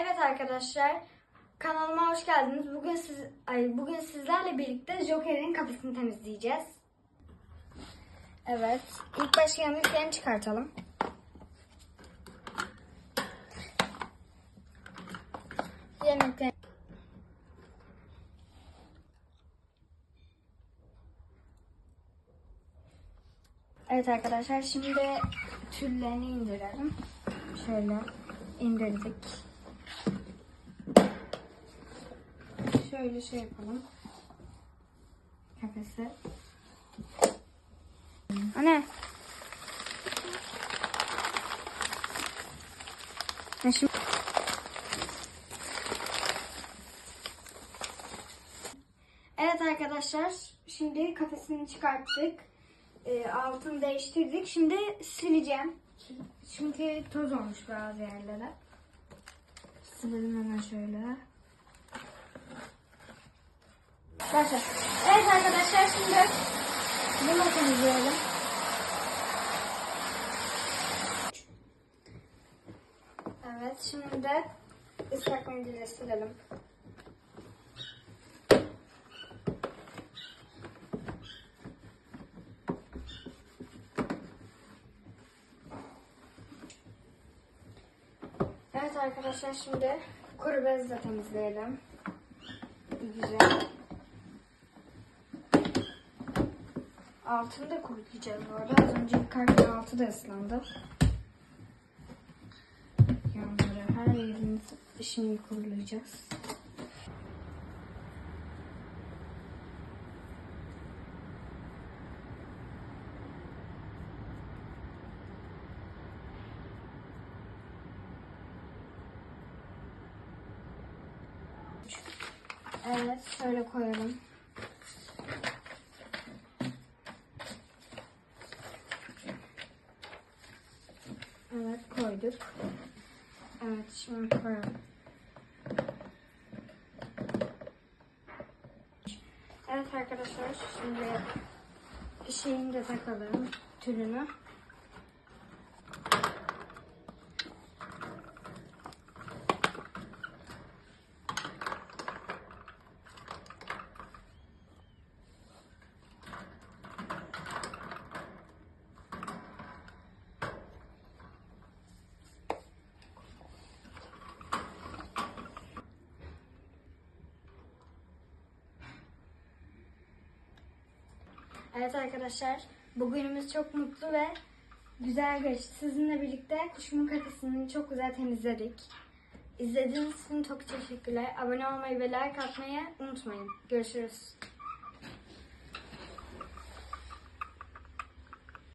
Evet arkadaşlar, kanalıma hoş geldiniz. Bugün siz ay bugün sizlerle birlikte Joker'in kafesini temizleyeceğiz. Evet, ilk başta yanlışlarını çıkartalım. Yemekten Evet arkadaşlar şimdi tüllerini indirelim. Şöyle indirdik. Şöyle şey yapalım. Kafesi. Anne. Ha, şimdi... Evet arkadaşlar, şimdi kafesini çıkarttık. Ee, altını değiştirdik. Şimdi sileceğim. Çünkü toz olmuş bazı yerlere. Silelim hemen şöyle. Evet arkadaşlar şimdi bunu temizleyelim. Evet şimdi ıslak mendille silelim. Evet arkadaşlar şimdi kuru bezle temizleyelim. Güzel. Altını da kurutacağız bu arada. Az önce yıkarken altı da ıslandı. Yanları her yerini şimdi kurulayacağız. Evet, şöyle koyalım. Evet, koyduk. Evet, şimdi koyalım. Evet arkadaşlar, şimdi şeyini de takalım, tülünü. Evet arkadaşlar, bugünümüz çok mutlu ve güzel geçti. Sizinle birlikte kuşumun kafesini çok güzel temizledik. İzlediğiniz için çok teşekkürler. Abone olmayı ve like atmayı unutmayın. Görüşürüz.